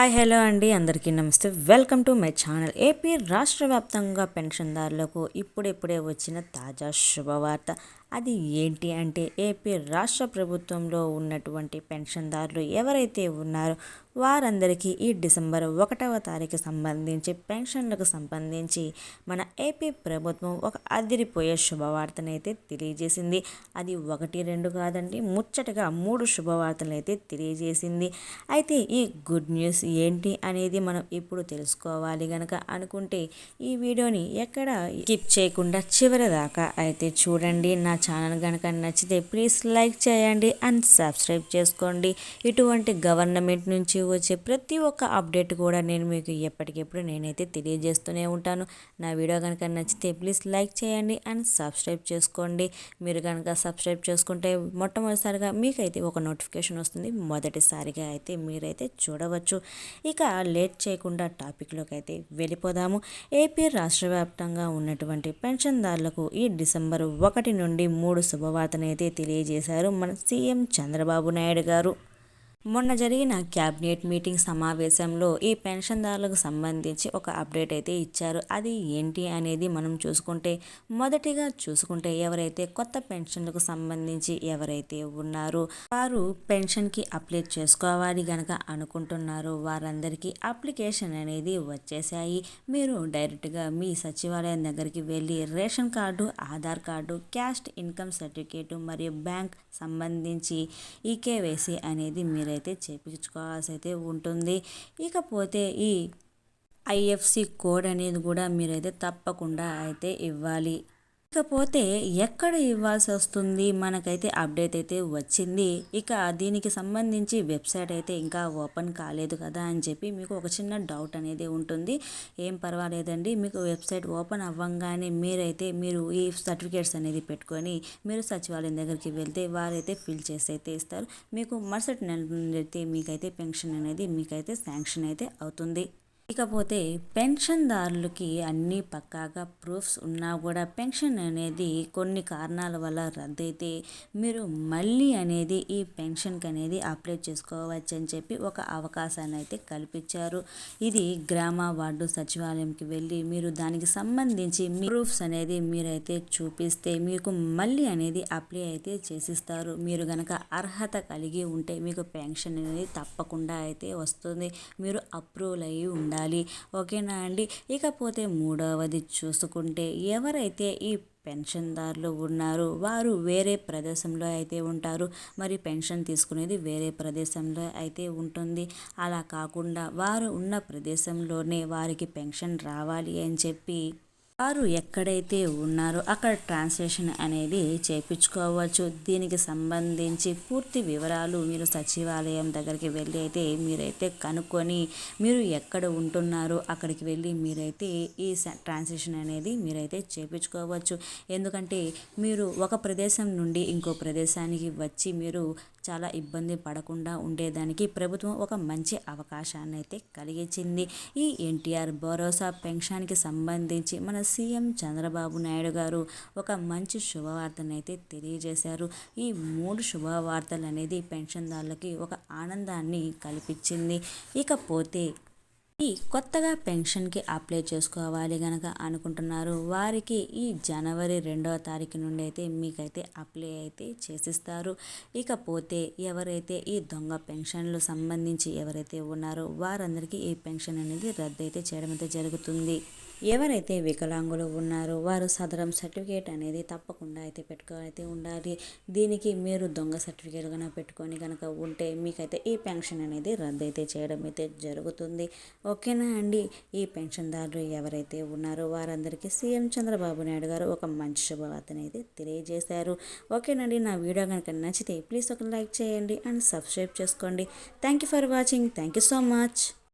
Hi hello అండి. అందరికీ నమస్తే. Welcome to my channel. AP రాష్ట్ర వ్యాప్తంగా పెన్షన్దారులకు ఇప్పుడిప్పుడే వచ్చిన తాజా శుభవార్త. అది ఏంటి అంటే ఏపీ రాష్ట్ర ప్రభుత్వంలో ఉన్నటువంటి పెన్షన్దారులు ఎవరైతే ఉన్నారో వారందరికీ ఈ డిసెంబర్ ఒకటవ తారీఖు సంబంధించి పెన్షన్లకు సంబంధించి మన ఏపీ ప్రభుత్వం ఒక అదిరిపోయే శుభవార్తనైతే తెలియజేసింది. అది ఒకటి రెండు కాదండి ముచ్చటగా మూడు శుభవార్తలు అయితే తెలియజేసింది. అయితే ఈ గుడ్ న్యూస్ ఏంటి అనేది మనం ఇప్పుడు తెలుసుకోవాలి గనక అనుకుంటే ఈ వీడియోని ఎక్కడ స్కిప్ చేయకుండా చివరి దాకా అయితే చూడండి. నా ఛానల్ కనుక నచ్చితే ప్లీజ్ లైక్ చేయండి అండ్ సబ్స్క్రైబ్ చేసుకోండి. ఇటువంటి గవర్నమెంట్ నుంచి వచ్చే ప్రతి ఒక్క అప్డేట్ కూడా నేను మీకు ఎప్పటికెప్పుడు నేనైతే తెలియజేస్తూనే ఉంటాను. నా వీడియో కనుక నచ్చితే ప్లీజ్ లైక్ చేయండి అండ్ సబ్స్క్రైబ్ చేసుకోండి. మీరు కనుక సబ్స్క్రైబ్ చేసుకుంటే మొట్టమొదటిసారిగా మీకైతే ఒక నోటిఫికేషన్ వస్తుంది. మొదటిసారిగా అయితే మీరైతే చూడవచ్చు. ఇక లేట్ చేయకుండా టాపిక్లోకి అయితే వెళ్ళిపోదాము. ఏపీ రాష్ట్ర వ్యాప్తంగా ఉన్నటువంటి పెన్షన్దారులకు ఈ డిసెంబర్ ఒకటి నుండి మూడు శుభవార్తనైతే తెలియజేశారు మన సీఎం చంద్రబాబు నాయుడు గారు. మొన్న జరిగిన క్యాబినెట్ మీటింగ్ సమావేశంలో ఈ పెన్షన్దారులకు సంబంధించి ఒక అప్డేట్ అయితే ఇచ్చారు. అది ఏంటి అనేది మనం చూసుకుంటే మొదటిగా చూసుకుంటే ఎవరైతే కొత్త పెన్షన్లకు సంబంధించి ఎవరైతే ఉన్నారో వారు పెన్షన్కి అప్లై చేసుకోవాలి గనక అనుకుంటున్నారో వారందరికీ అప్లికేషన్ అనేది వచ్చేసాయి మీరు డైరెక్ట్గా మీ సచివాలయం దగ్గరికి వెళ్ళి ration card Aadhaar card caste income certificate మరియు బ్యాంక్ సంబంధించి ఈకేవైసీ అనేది మీరు అయితే చేపించుకోవాల్సి అయితే ఉంటుంది. ఇకపోతే ఈ ఐఎఫ్సి కోడ్ అనేది కూడా మీరైతే తప్పకుండా అయితే ఇవ్వాలి. ఇకపోతే ఎక్కడ ఇవ్వాల్సి వస్తుంది? మనకైతే అప్డేట్ అయితే వచ్చింది. ఇక దీనికి సంబంధించి వెబ్సైట్ అయితే ఇంకా ఓపెన్ కాలేదు కదా అని చెప్పి మీకు ఒక చిన్న డౌట్ అనేది ఉంటుంది. ఏం పర్వాలేదండి. మీకు వెబ్సైట్ ఓపెన్ అవ్వంగానే మీరైతే మీరు ఈ సర్టిఫికేట్స్ అనేది పెట్టుకొని మీరు సచివాలయం దగ్గరికి వెళ్తే వారైతే ఫిల్ చేసి అయితే ఇస్తారు. మీకు మరుసటి నెల నుండి అయితే మీకైతే పెన్షన్ అనేది మీకైతే శాంక్షన్ అయితే అవుతుంది. ఇకపోతే పెన్షన్దారులకి అన్ని పక్కాగా ప్రూఫ్స్ ఉన్నా కూడా పెన్షన్ అనేది కొన్ని కారణాల వల్ల రద్దయితే మీరు మళ్ళీ అనేది ఈ పెన్షన్కి అనేది అప్లై చేసుకోవచ్చు అని చెప్పి ఒక అవకాశాన్ని అయితే కల్పించారు. ఇది గ్రామ వార్డు సచివాలయంకి వెళ్ళి మీరు దానికి సంబంధించి ప్రూఫ్స్ అనేది మీరైతే చూపిస్తే మీకు మళ్ళీ అనేది అప్లై అయితే చేసిస్తారు. మీరు గనక అర్హత కలిగి ఉంటే మీకు పెన్షన్ అనేది తప్పకుండా అయితే వస్తుంది. మీరు అప్రూవల్ అయ్యి ఉండాలి. ఉండాలి ఓకేనా అండి? ఇకపోతే మూడవది చూసుకుంటే ఎవరైతే ఈ పెన్షన్దారులు ఉన్నారు వారు వేరే ప్రదేశంలో అయితే ఉంటారు. మరి పెన్షన్ తీసుకునేది వేరే ప్రదేశంలో అయితే ఉంటుంది. అలా కాకుండా వారు ఉన్న ప్రదేశంలోనే వారికి పెన్షన్ రావాలి అని చెప్పి వారు ఎక్కడైతే ఉన్నారో అక్కడ ట్రాన్స్లేషన్ అనేది చేపించుకోవచ్చు. దీనికి సంబంధించి పూర్తి వివరాలు మీరు సచివాలయం దగ్గరికి వెళ్ళి అయితే మీరైతే కనుక్కొని మీరు ఎక్కడ ఉంటున్నారో అక్కడికి వెళ్ళి మీరైతే ఈ ట్రాన్స్లేషన్ అనేది మీరైతే చేపించుకోవచ్చు. ఎందుకంటే మీరు ఒక ప్రదేశం నుండి ఇంకో ప్రదేశానికి వచ్చి మీరు చాలా ఇబ్బంది పడకుండా ఉండేదానికి ప్రభుత్వం ఒక మంచి అవకాశాన్ని అయితే కలిగించింది. ఈ ఎన్టీఆర్ భరోసా పెన్షన్కి సంబంధించి మన సీఎం చంద్రబాబు నాయుడు గారు ఒక మంచి శుభవార్తను అయితే తెలియజేశారు. ఈ మూడు శుభవార్తలు అనేది పెన్షన్దారులకి ఒక ఆనందాన్ని కల్పించింది. ఇకపోతే ఈ కొత్తగా పెన్షన్కి అప్లై చేసుకోవాలి కనుక అనుకుంటున్నారు వారికి ఈ జనవరి రెండవ తారీఖు నుండి అయితే మీకైతే అప్లై అయితే చేసిస్తారు. ఇకపోతే ఎవరైతే ఈ దొంగ పెన్షన్లు సంబంధించి ఎవరైతే ఉన్నారో వారందరికీ ఈ పెన్షన్ అనేది రద్దు అయితే చేయడం అయితే జరుగుతుంది. ఎవరైతే వికలాంగులు ఉన్నారో వారు సదరం సర్టిఫికేట్ అనేది తప్పకుండా అయితే పెట్టుకొని అయితే ఉండాలి. దీనికి మీరు దొంగ సర్టిఫికేట్ కనుక పెట్టుకొని కనుక ఉంటే మీకైతే ఈ పెన్షన్ అనేది రద్దు అయితే చేయడం అయితే జరుగుతుంది. ఓకేనా అండి? ఈ పెన్షన్దారులు ఎవరైతే ఉన్నారో వారందరికీ సీఎం చంద్రబాబు నాయుడు గారు ఒక మంచి శుభవార్తను అయితే తెలియజేశారు. ఓకేనండి నా వీడియో కనుక నచ్చితే ప్లీజ్ ఒక లైక్ చేయండి అండ్ సబ్స్క్రైబ్ చేసుకోండి. Thank you for watching. Thank you so much.